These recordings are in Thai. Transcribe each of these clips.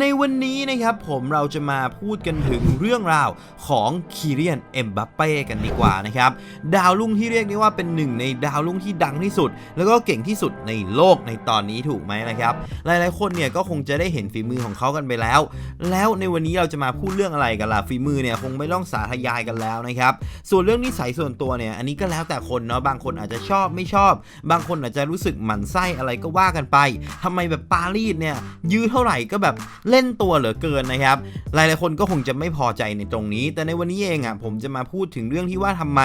ในวันนี้นะครับผมเราจะมาพูดกันถึงเรื่องราวของคีเรียนเอ็มบัปเป้กันดีกว่านะครับ ดาวรุ่งที่เรียกได้ว่าเป็นหนึ่งในดาวรุ่งที่ดังที่สุด แล้วก็เก่งที่สุดในโลกในตอนนี้ถูกไหมนะครับ หลายๆคนเนี่ยก็คงจะได้เห็นฝีมือของเขากันไปแล้ว แล้วในวันนี้เราจะมาพูดเรื่องอะไรกันล่ะฝีมือเนี่ยคงไม่ต้องสาธยายกันแล้วนะครับ ส่วนเรื่องนิสัยส่วนตัวเนี่ยอันนี้ก็แล้วแต่คนเนาะบางคนอาจจะชอบไม่ชอบ บางคนอาจจะรู้สึกหมั่นไส้อะไรก็ว่ากันไปทำไมแบบปารีสเนี่ยยื้อเท่าไหร่ก็แบบเล่นตัวเหลือเกินนะครับ หลายๆคนก็คงจะไม่พอใจในตรงนี้ แต่ในวันนี้เองอะผมจะมาพูดถึงเรื่องที่ว่าทำไม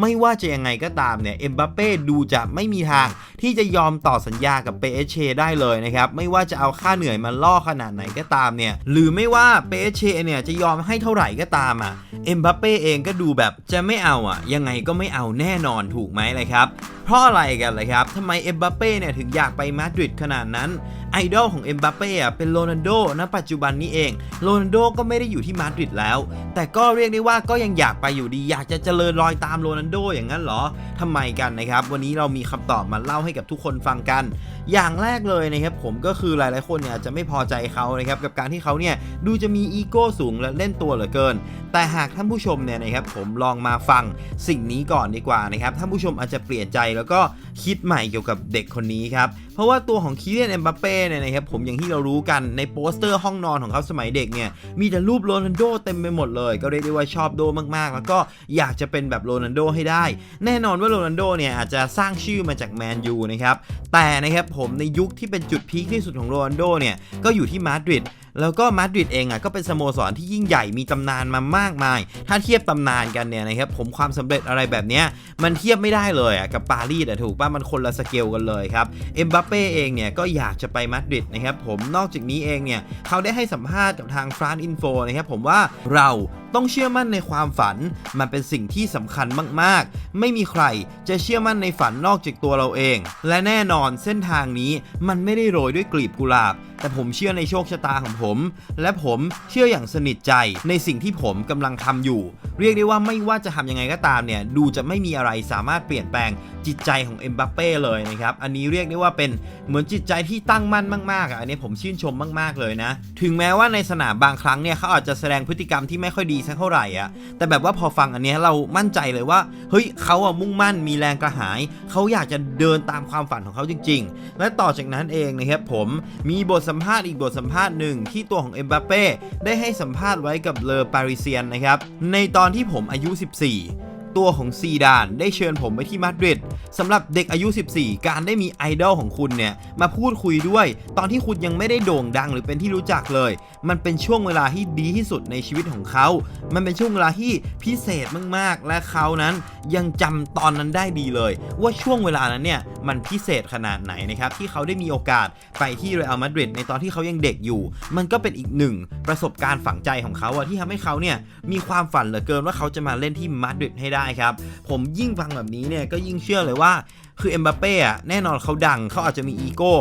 ไม่ว่าจะยังไงก็ตามเนี่ยเอ็มบัปเป้ดูจะไม่มีทางที่จะยอมต่อสัญญากับเปเชได้เลยนะครับไม่ว่าจะเอาค่าเหนื่อยมาล่อขนาดไหนก็ตามเนี่ยหรือไม่ว่าเปเชเนี่ยจะยอมให้เท่าไหร่ก็ตามอะเอ็มบัปเป้เองก็ดูแบบจะไม่เอาอะยังไงก็ไม่เอาแน่นอนถูกไหมเลยครับ เพราะอะไรกันเลยครับทำไมเอ็มบัปเป้เนี่ยถึงอยากไปมาดริดขนาดนั้น ไอดอลของเอ็มบัปเป้อะเป็นโรนัลโดณปัจจุบันนี้เองโรนัลโดก็ไม่ได้อยู่ที่มาดริดแล้ว แต่ก็เรียกได้ว่าก็ยังอยากไปอยู่ดี อยากจะเจริญรอยตามโรนัลโดอย่างนั้นเหรอทำไมกันนะครับ วันนี้เรามีคำตอบมาเล่าให้กับทุกคนฟังกัน อย่างแรกเลยนะครับผมก็คือหลายๆคนเนี่ยอาจจะไม่พอใจเขานะครับกับการที่เขาเนี่ยดูจะมีอีโก้สูงและเล่นตัวเหลือเกิน แต่หากท่านผู้ชมเนี่ยนะครับผมลองมาฟังสิ่งนี้ก่อนดีกว่านะครับท่านผู้ชมอาจจะเปลี่ยนใจแล้วก็คิดใหม่เกี่ยวกับเด็กคนนี้ครับเพราะว่าตัวของคีเลียนเอ็มบัปเป้เนี่ยนะครับผมอย่างที่เรารู้กันในโปสเตอร์ห้องนอนของเขาสมัยเด็กเนี่ยมีแต่รูปโรนัลโดเต็มไปหมดเลย ก็เรียกได้ว่าชอบโดมากๆ แล้วก็อยากจะเป็นแบบโรนัลโดให้ได้ แน่นอนว่าโรนัลโดเนี่ยอาจจะสร้างชื่อมาจากแมนยูนะครับแต่นะครับผมในยุคที่เป็นจุดพีคที่สุดของโรนัลโดเนี่ยก็อยู่ที่มาดริด แล้วก็มาดริดเองอะก็เป็นสโมสรที่ยิ่งใหญ่มีตำนานมามากมาย ถ้าเทียบตำนานกันเนี่ยนะครับผมความสำเร็จอะไรแบบเนี้ยมันเทียบไม่ได้เลยอะกับปารีสอะถูกป่ะมันคนละสเกลกันเลยครับเอ็มบัปเป้เองเนี่ยก็อยากจะไปมาดริดนะครับผมนอกจากนี้เองเนี่ยเขาได้ให้สัมภาษณ์กับทางฟรานอินโฟนะครับผมว่าเราต้องเชื่อมั่นในความฝัน มันเป็นสิ่งที่สำคัญมากๆ ไม่มีใครจะเชื่อมั่นในฝันนอกจากตัวเราเอง และแน่นอนเส้นทางนี้มันไม่ได้โรยด้วยกลีบกุหลาบแต่ผมเชื่อในโชคชะตาของผม และผมเชื่ออย่างสนิทใจในสิ่งที่ผมกำลังทำอยู่ เรียกได้ว่าไม่ว่าจะทำยังไงก็ตามเนี่ย ดูจะไม่มีอะไรสามารถเปลี่ยนแปลงจิตใจของเอ็มบัปเป้เลยนะครับ อันนี้เรียกได้ว่าเป็นเหมือนจิตใจที่ตั้งมั่นมากๆอะอันนี้ผมชื่นชมมาก ๆเลยนะ ถึงแม้ว่าในสนามบางครั้งเนี่ยเขาอาจจะแสดงพฤติกรรมที่ไม่ค่อยดีสักเท่าไหร่อะแต่แบบว่าพอฟังอันนี้เรามั่นใจเลยว่าเฮ้ยเขาอะมุ่งมั่นมีแรงกระหายเขาอยากจะเดินตามความฝันของเขาจริง ๆ และต่อจากนั้นเองนะครับผมมีบทสัมภาษณ์อีกบทสัมภาษณ์หนึ่งที่ตัวของเอ็มบัปเป้ได้ให้สัมภาษณ์ไว้กับเลอปาริเซียนนะครับในตอนที่ผมอายุ 14 ตัวของซีดานได้เชิญผมไปที่มาดริดสำหรับเด็กอายุ 14 การได้มีไอดอลของคุณเนี่ยมาพูดคุยด้วย ตอนที่คุณยังไม่ได้โด่งดังหรือเป็นที่รู้จักเลย มันเป็นช่วงเวลาที่ดีที่สุดในชีวิตของเขา มันเป็นช่วงเวลาที่พิเศษมากๆ และเขานั้นยังจำตอนนั้นได้ดีเลย ว่าช่วงเวลานั้นเนี่ยมันพิเศษขนาดไหนนะครับที่เขาได้มีโอกาสไปที่เรอัลมาดริดในตอนที่เขายังเด็กอยู่ มันก็เป็นอีกหนึ่งประสบการณ์ฝังใจของเขาอะที่ทำให้เขาเนี่ยมีความฝันเหลือเกินว่าเขาจะมาเล่นที่มาดริดให้ได้ครับ ผมยิ่งฟังแบบนี้เนี่ยก็ยิ่งเชื่อเลยว่าคือเอ็มบัปเป้อะแน่นอนเขาดังเขาอาจจะมีอีโก้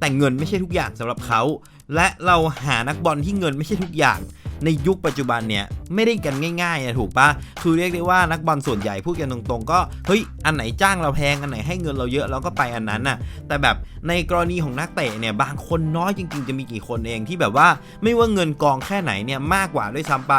แต่เงินไม่ใช่ทุกอย่างสำหรับเขา และเราหานักบอลที่เงินไม่ใช่ทุกอย่าง ในยุคปัจจุบันเนี่ยไม่ได้กันง่ายๆนะถูกปะคือเรียกได้ว่านักบอลส่วนใหญ่พูดกันตรงๆ ก็เฮ้ยอันไหนจ้างเราแพงอันไหนให้เงินเราเยอะเราก็ไปอันนั้นน่ะแต่แบบในกรณีของนักเตะเนี่ยบางคนน้อยจริง ๆ จะมีกี่คนเองที่แบบว่าไม่ว่าเงินกองแค่ไหนเนี่ยมากกว่าด้วยซ้ำไป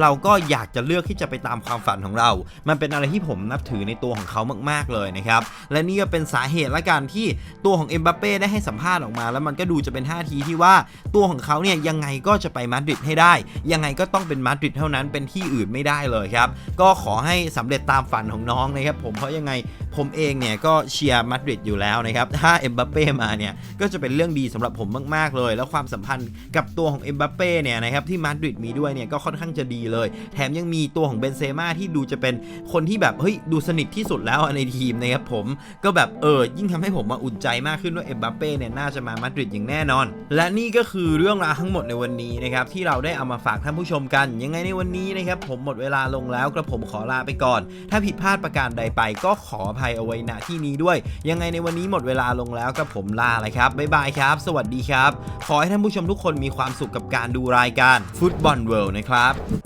เราก็อยากจะเลือกที่จะไปตามความฝันของเรา มันเป็นอะไรที่ผมนับถือในตัวของเขามากๆเลยนะครับและนี่ก็เป็นสาเหตุละกันที่ตัวของเอ็มบัปเป้ได้ให้สัมภาษณ์ออกมา แล้วมันก็ดูจะเป็นท่าทีที่ว่าตัวของเขาเนี่ยยังไงก็จะไปมาดริดให้ได้ยังไงก็ต้องเป็นมาดริดเท่านั้นเป็นที่อื่นไม่ได้เลยครับ ก็ขอให้สำเร็จตามฝันของน้องนะครับผมเพราะยังไงผมเองเนี่ยก็เชียร์มาดริดอยู่แล้วนะครับ ถ้าเอ็มบัปเป้มาเนี่ยก็จะเป็นเรื่องดีสำหรับผมมากๆเลย แล้วความสัมพันธ์กับตัวของเอ็มบัปเป้เนี่ยนะครับที่มาดริดมีด้วยเนี่ยก็ค่อนข้างจะดีเลย แถมยังมีตัวของเบนเซม่าที่ดูจะเป็นคนที่แบบเฮ้ยดูสนิทที่สุดแล้วในทีมนะครับผมก็แบบเออยิ่งทำให้ผมมาอุ่นใจมากขึ้นว่าเอ็มบัปเป้เนี่ยน่าจะมามาดริดอย่างแน่นอน และนี่ก็คือเรื่องราวทั้งหมดในวันนี้นะครับที่เราได้เอามาฝากท่านผู้ชมกัน ยังไงในวันนี้นะครับผมหมดเวลาลงแล้วกระผมขอลาไปก่อน ถ้าผิดพลาดประการใดไปก็ขออภัยเอาไว้ณที่นี้ด้วย ยังไงในวันนี้หมดเวลาลงแล้วกระผมลาเลยครับบ๊ายบายครับ สวัสดีครับ ขอให้ท่านผู้ชมทุกคนมีความสุขกับการดูรายการฟุตบอลเวิลด์นะครับ